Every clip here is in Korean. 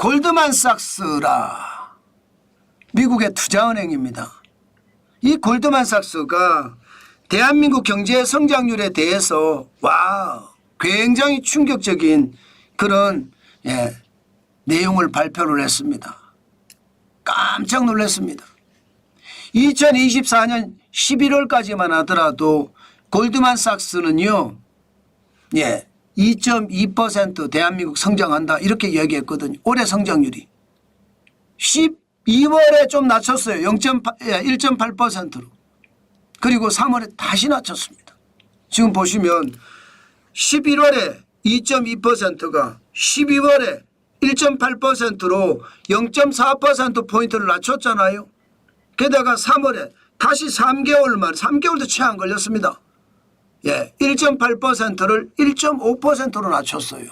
골드만삭스라 미국의 투자은행입니다. 이 골드만삭스가 대한민국 경제 성장률에 대해서 와 굉장히 충격적인 그런 예, 내용을 발표를 했습니다. 깜짝 놀랐습니다. 2024년 11월까지만 하더라도 골드만삭스는요, 예, 2.2% 대한민국 성장한다 이렇게 이야기했거든요. 올해 성장률이 12월에 좀 낮췄어요. 0.8, 1.8%로. 그리고 3월에 다시 낮췄습니다. 지금 보시면 11월에 2.2%가 12월에 1.8%로 0.4% 포인트를 낮췄잖아요. 게다가 3월에 다시 3개월 만 3개월도 채 안 걸렸습니다. 예, 1.8%를 1.5%로 낮췄어요.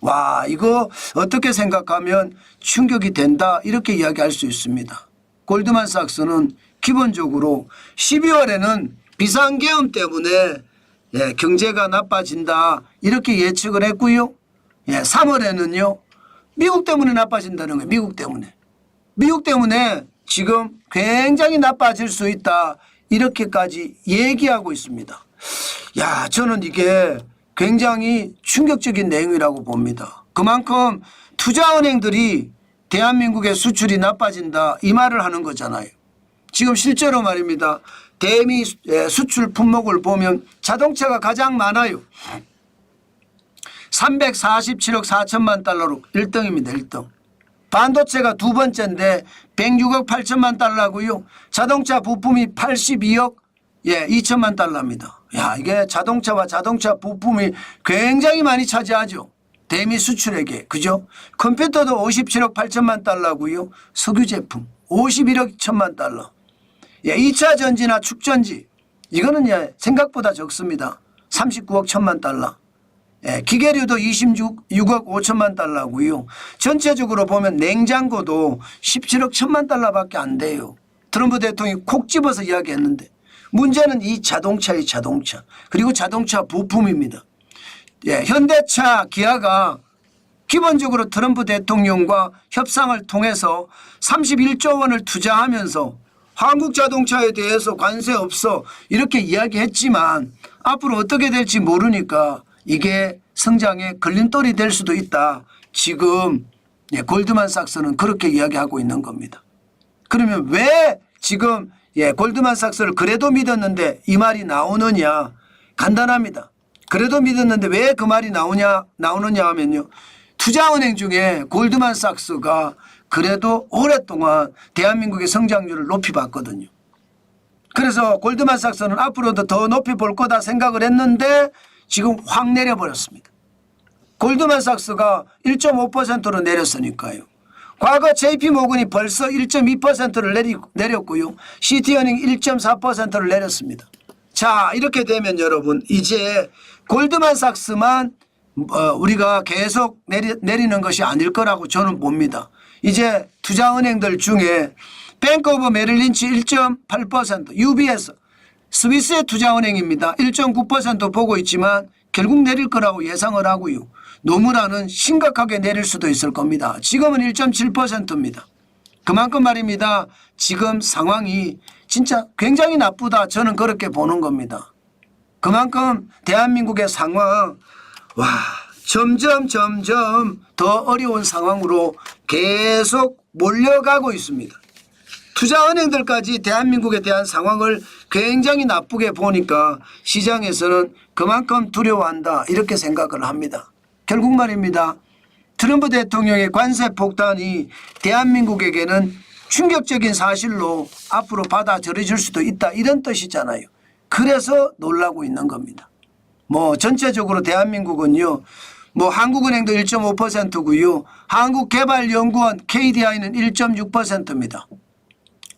와, 이거 어떻게 생각하면 충격이 된다 이렇게 이야기할 수 있습니다. 골드만삭스는 기본적으로 12월에는 비상계엄 때문에 예, 경제가 나빠진다 이렇게 예측을 했고요. 예, 3월에는요. 미국 때문에 나빠진다는 거예요. 미국 때문에. 미국 때문에 지금 굉장히 나빠질 수 있다 이렇게까지 얘기하고 있습니다. 야, 저는 이게 굉장히 충격적인 내용이라고 봅니다. 그만큼 투자은행들이 대한민국의 수출이 나빠진다 이 말을 하는 거잖아요. 지금 실제로 말입니다. 대미 수- 예, 수출 품목을 보면 자동차가 가장 많아요. 347억 4천만 달러로 1등입니다. 1등. 반도체가 두 번째인데 106억 8천만 달러고요. 자동차 부품이 82억 예, 2천만 달러입니다. 야, 이게 자동차와 자동차 부품이 굉장히 많이 차지하죠. 대미 수출액에. 그죠? 컴퓨터도 57억 8천만 달러고요. 석유 제품 51억 2천만 달러. 예, 2차 전지나 축전지 이거는 예, 생각보다 적습니다. 39억 1천만 달러. 예, 기계류도 26억 5천만 달러고요. 전체적으로 보면 냉장고도 17억 1천만 달러밖에 안 돼요. 트럼프 대통령이 콕 집어서 이야기했는데 문제는 이 자동차의 자동차 그리고 자동차 부품입니다. 예, 현대차 기아가 기본적으로 트럼프 대통령과 협상을 통해서 31조 원을 투자하면서 한국 자동차에 대해서 관세 없어 이렇게 이야기했지만 앞으로 어떻게 될지 모르니까 이게 성장에 걸림돌이 될 수도 있다. 지금 예, 골드만삭스는 그렇게 이야기하고 있는 겁니다. 그러면 왜 지금 예, 골드만삭스를 그래도 믿었는데 이 말이 나오느냐? 간단합니다. 그래도 믿었는데 왜 그 말이 나오냐 나오느냐 하면요. 투자은행 중에 골드만삭스가 그래도 오랫동안 대한민국의 성장률을 높이 봤거든요. 그래서 골드만삭스는 앞으로도 더 높이 볼 거다 생각을 했는데 지금 확 내려버렸습니다. 골드만삭스가 1.5%로 내렸으니까요. 과거 JP 모건이 벌써 1.2%를 내리, 내렸고요. 시티은행 1.4%를 내렸습니다. 자 이렇게 되면 여러분 이제 골드만삭스만 어, 우리가 계속 내리, 내리는 것이 아닐 거라고 저는 봅니다. 이제 투자은행들 중에 뱅크 오브 메릴린치 1.8% UBS 스위스의 투자은행입니다. 1.9% 보고 있지만 결국 내릴 거라고 예상을 하고요. 노무라는 심각하게 내릴 수도 있을 겁니다. 지금은 1.7%입니다. 그만큼 말입니다. 지금 상황이 진짜 굉장히 나쁘다. 저는 그렇게 보는 겁니다. 그만큼 대한민국의 상황, 와, 점점 점점 더 어려운 상황으로 계속 몰려가고 있습니다. 투자은행들까지 대한민국에 대한 상황을 굉장히 나쁘게 보니까 시장에서는 그만큼 두려워한다 이렇게 생각을 합니다. 결국 말입니다. 트럼프 대통령의 관세 폭탄이 대한민국에게는 충격적인 사실로 앞으로 받아들여질 수도 있다 이런 뜻이잖아요. 그래서 놀라고 있는 겁니다. 뭐 전체적으로 대한민국은요. 뭐 한국은행도 1.5%고요. 한국개발연구원 KDI는 1.6%입니다.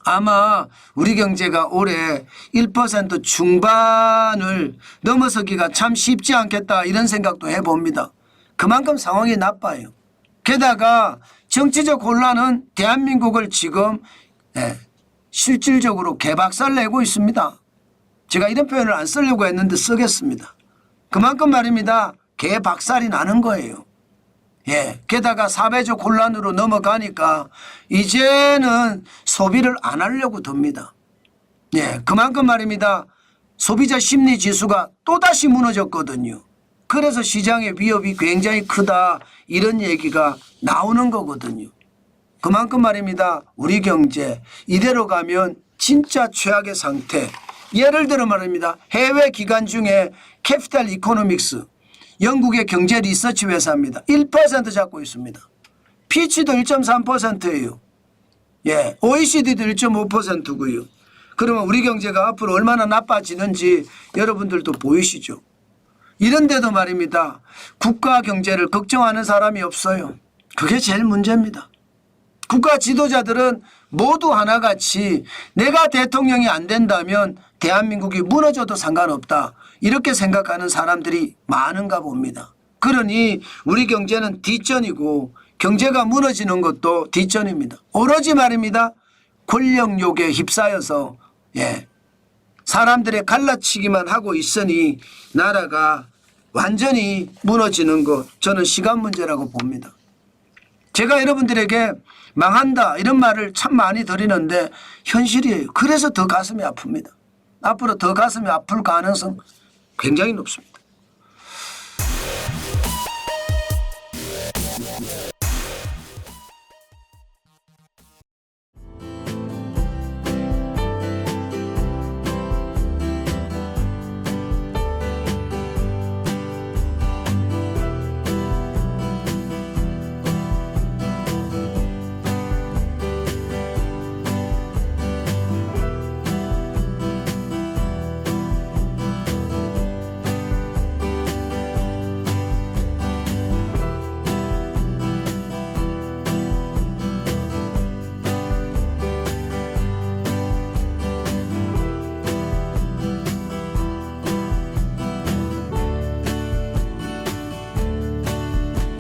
아마 우리 경제가 올해 1% 중반을 넘어서기가 참 쉽지 않겠다 이런 생각도 해봅니다. 그만큼 상황이 나빠요. 게다가 정치적 혼란은 대한민국을 지금 예, 실질적으로 개박살 내고 있습니다. 제가 이런 표현을 안 쓰려고 했는데 쓰겠습니다. 그만큼 말입니다. 개박살이 나는 거예요. 예. 게다가 사회적 혼란으로 넘어가니까 이제는 소비를 안 하려고 듭니다. 예. 그만큼 말입니다. 소비자 심리 지수가 또다시 무너졌거든요. 그래서 시장의 위협이 굉장히 크다. 이런 얘기가 나오는 거거든요. 그만큼 말입니다. 우리 경제 이대로 가면 진짜 최악의 상태. 예를 들어 말입니다. 해외 기관 중에 캐피탈 이코노믹스 영국의 경제 리서치 회사입니다. 1% 잡고 있습니다. 피치도 1.3%예요. 예, OECD도 1.5%고요. 그러면 우리 경제가 앞으로 얼마나 나빠지는지 여러분들도 보이시죠? 이런데도 말입니다. 국가 경제를 걱정하는 사람이 없어요. 그게 제일 문제입니다. 국가 지도자들은 모두 하나같이 내가 대통령이 안 된다면 대한민국이 무너져도 상관없다. 이렇게 생각하는 사람들이 많은가 봅니다. 그러니 우리 경제는 뒷전이고 경제가 무너지는 것도 뒷전입니다. 오로지 말입니다. 권력욕에 휩싸여서 예. 사람들의 갈라치기만 하고 있으니 나라가 완전히 무너지는 것 저는 시간 문제라고 봅니다. 제가 여러분들에게 망한다 이런 말을 참 많이 드리는데 현실이에요. 그래서 더 가슴이 아픕니다. 앞으로 더 가슴이 아플 가능성 굉장히 높습니다.